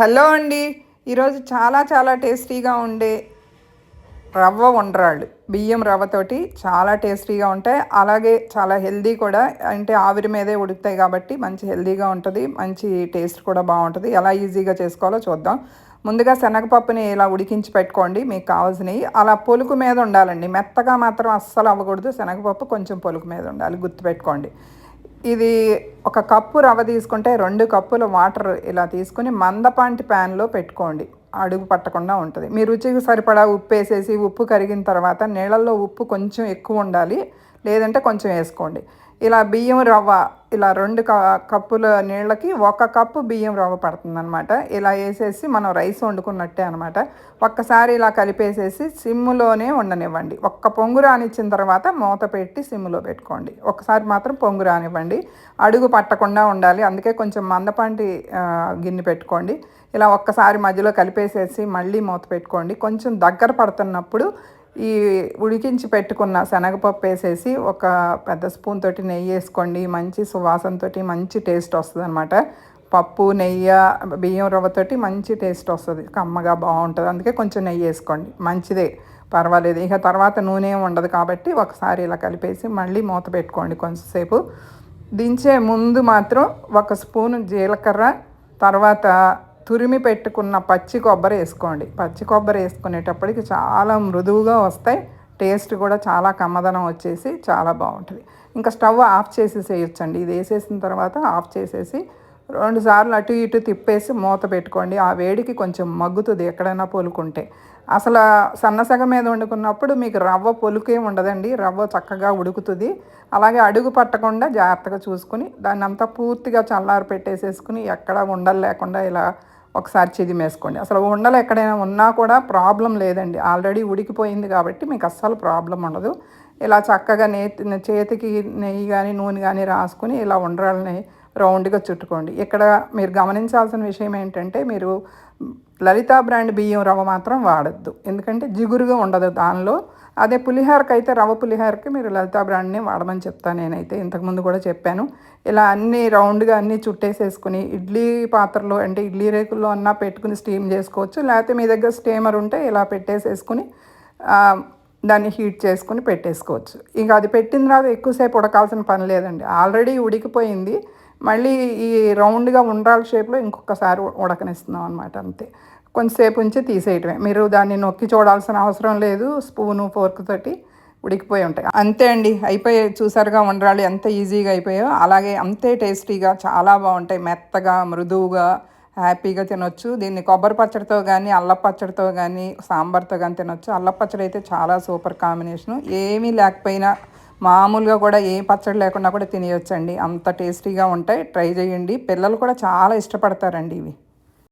Hello అండి. ఈరోజు చాలా చాలా టేస్టీగా ఉండే రవ్వ వండరాళ్ళు బియ్యం రవ్వతోటి చాలా టేస్టీగా ఉంటాయి. అలాగే చాలా హెల్దీ కూడా. అంటే ఆవిరి మీదే ఉడుకుతాయి కాబట్టి మంచి హెల్దీగా ఉంటుంది. మంచి టేస్ట్ కూడా బాగుంటుంది. ఎలా ఈజీగా చేసుకోవాలో చూద్దాం. ముందుగా శనగపప్పుని ఇలా ఉడికించి పెట్టుకోండి. మీకు కావాల్సినవి. అలా పొలుకు మీద ఉండాలండి. మెత్తగా మాత్రం అస్సలు అవ్వకూడదు. శనగపప్పు కొంచెం పొలుకు మీద ఉండాలి. గుర్తుపెట్టుకోండి. ఇది ఒక కప్పు రవ్వ తీసుకుంటే రెండు కప్పుల వాటర్ ఇలా తీసుకుని మందపాంటి ప్యాన్లో పెట్టుకోండి. అడుగు పట్టకుండా ఉంటుంది. మీ రుచికి సరిపడా ఉప్పు వేసేసి ఉప్పు కరిగిన తర్వాత నీళ్ళల్లో ఉప్పు కొంచెం ఎక్కువ ఉండాలి. లేదంటే కొంచెం వేసుకోండి. ఇలా బియ్యం రవ్వ ఇలా రెండు కప్పుల నీళ్ళకి ఒక కప్పు బియ్యం రవ్వ పడుతుంది అనమాట ఇలా వేసేసి మనం రైస్ వండుకున్నట్టే అనమాట ఒక్కసారి ఇలా కలిపేసేసి సిమ్ములోనే ఉండనివ్వండి ఒక్క పొంగు రానిచ్చిన తర్వాత మూత పెట్టి సిమ్ములో పెట్టుకోండి. ఒకసారి మాత్రం పొంగు రానివ్వండి. అడుగు పట్టకుండా ఉండాలి. అందుకే కొంచెం మందపాంటి గిన్నె పెట్టుకోండి. ఇలా ఒక్కసారి మధ్యలో కలిపేసేసి మళ్ళీ మూత పెట్టుకోండి. కొంచెం దగ్గర పడుతున్నప్పుడు ఈ ఉడికించి పెట్టుకున్న శనగపప్పు వేసేసి ఒక పెద్ద స్పూన్ తోటి నెయ్యి వేసుకోండి. మంచి సువాసనతో మంచి టేస్ట్ వస్తుంది అనమాట పప్పు నెయ్యి బియ్యం రవ్వతోటి మంచి టేస్ట్ వస్తుంది. కమ్మగా బాగుంటుంది. అందుకే కొంచెం నెయ్యి వేసుకోండి. మంచిదే. పర్వాలేదు. ఇక తర్వాత నూనె ఉండదు కాబట్టి ఒకసారి ఇలా కలిపేసి మళ్ళీ మూత పెట్టుకోండి కొంచెంసేపు. దించే ముందు మాత్రం ఒక స్పూన్ జీలకర్ర తర్వాత తురిమి పెట్టుకున్న పచ్చి కొబ్బరి వేసుకోండి. పచ్చి కొబ్బరి వేసుకునేటప్పటికి చాలా మృదువుగా వస్తాయి. టేస్ట్ కూడా చాలా కమ్మదనం వచ్చేసి చాలా బాగుంటుంది. ఇంకా స్టవ్ ఆఫ్ చేసి చేయొచ్చండి ఇది వేసేసిన తర్వాత ఆఫ్ చేసేసి రెండు సార్లు అటు ఇటు తిప్పేసి మూత పెట్టుకోండి. ఆ వేడికి కొంచెం మగ్గుతుంది ఎక్కడైనా పొలుకుంటే. అసలు సన్నసగ మీద వండుకున్నప్పుడు మీకు రవ్వ పొలుకే ఉండదండి. రవ్వ చక్కగా ఉడుకుతుంది. అలాగే అడుగు పట్టకుండా జాగ్రత్తగా చూసుకుని దాన్ని అంతా పూర్తిగా చల్లారి పెట్టేసేసుకుని ఎక్కడ ఉండలు లేకుండా ఇలా ఒకసారి చిదిమేసుకోండి. అసలు ఉండలు ఎక్కడైనా ఉన్నా కూడా ప్రాబ్లం లేదండి. ఆల్రెడీ ఉడికిపోయింది కాబట్టి మీకు అస్సలు ప్రాబ్లం ఉండదు. ఇలా చక్కగా నేతి చేతికి నెయ్యి కానీ నూనె కానీ రాసుకుని ఇలా ఉండరాలని రౌండ్గా చుట్టుకోండి. ఇక్కడ మీరు గమనించాల్సిన విషయం ఏంటంటే మీరు లలితా బ్రాండ్ బియ్యం రవ్వ మాత్రం వాడద్దు. ఎందుకంటే జిగురుగా ఉండదు దానిలో. అదే పులిహోరకి అయితే రవ్వ పులిహోరకి మీరు లలితా బ్రాండ్ని వాడమని చెప్తాను నేనైతే. ఇంతకుముందు కూడా చెప్పాను. ఇలా అన్ని రౌండ్గా అన్నీ చుట్టేసేసుకుని ఇడ్లీ పాత్రలో అంటే ఇడ్లీ రేకుల్లో అన్నా పెట్టుకుని స్టీమ్ చేసుకోవచ్చు. లేకపోతే మీ దగ్గర స్టీమర్ ఉంటే ఇలా పెట్టేసేసుకుని దాన్ని హీట్ చేసుకుని పెట్టేసుకోవచ్చు. ఇంకా అది పెట్టిన తర్వాత ఎక్కువసేపు ఉడకాల్సిన పని లేదండి. ఆల్రెడీ ఉడికిపోయింది. మళ్ళీ ఈ రౌండ్గా ఉండ్రాల షేప్లో ఇంకొకసారి ఉడకనిస్తున్నాం అనమాట అంతే. కొంచెంసేపు ఉంచి తీసేయటమే. మీరు దాన్ని నొక్కి చూడాల్సిన అవసరం లేదు స్పూను ఫోర్క్ తోటి ఉడికిపోయి ఉంటాయి. అంతే అండి అయిపోయి చూసారుగా ఉండరాలు ఎంత ఈజీగా అయిపోయాయో అలాగే అంతే టేస్టీగా చాలా బాగుంటాయి. మెత్తగా మృదువుగా హ్యాపీగా తినొచ్చు. దీన్ని కొబ్బరి పచ్చడితో కానీ అల్ల పచ్చడితో కానీ సాంబార్తో కానీ తినొచ్చు. అల్ల పచ్చడి అయితే చాలా సూపర్ కాంబినేషను. ఏమీ లేకపోయినా మామూలుగా కూడా ఏ పచ్చడి లేకుండా కూడా తినేయొచ్చండి. అంత టేస్టీగా ఉంటాయి. ట్రై చేయండి. పిల్లలు కూడా చాలా ఇష్టపడతారండి ఇవి.